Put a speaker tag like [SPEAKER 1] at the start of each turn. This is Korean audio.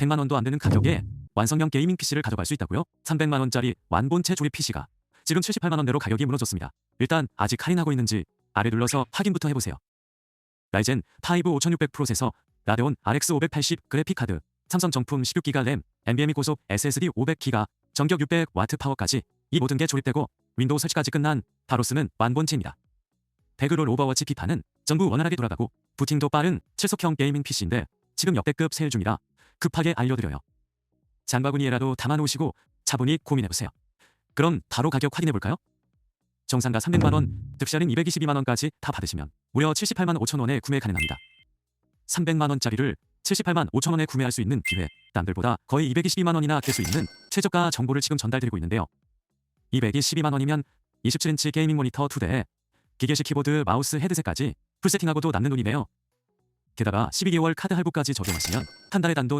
[SPEAKER 1] 100만원도 안 되는 가격에 완성형 게이밍 PC를 가져갈 수 있다고요? 300만원짜리 완본체 조립 PC가 지금 78만원대로 가격이 무너졌습니다. 일단 아직 할인하고 있는지 아래 눌러서 확인부터 해보세요. 라이젠 5 5600 프로세서, 라데온 RX 580 그래픽 카드, 삼성 정품 16기가 램, NVMe 고속 SSD 500기가, 전격 600W 파워까지 이 모든 게 조립되고 윈도우 설치까지 끝난 바로 쓰는 완본체입니다. 배그롤 오버워치 피파는 전부 원활하게 돌아가고 부팅도 빠른 칠속형 게이밍 PC인데 지금 역대급 세일 중이라 급하게 알려드려요. 장바구니에라도 담아놓으시고 차분히 고민해보세요. 그럼 바로 가격 확인해볼까요? 정상가 300만원, 득실은 222만원까지 다 받으시면 무려 78만 5천원에 구매 가능합니다. 300만원짜리를 78만 5천원에 구매할 수 있는 기회, 남들보다 거의 222만원이나 될수 있는 최저가 정보를 지금 전달드리고 있는데요. 222만원이면 27인치 게이밍 모니터 2대에 기계식 키보드, 마우스, 헤드셋까지 풀세팅하고도 남는 돈이네요. 게다가 12개월 카드 할부까지 적용하시면 한 달에 단돈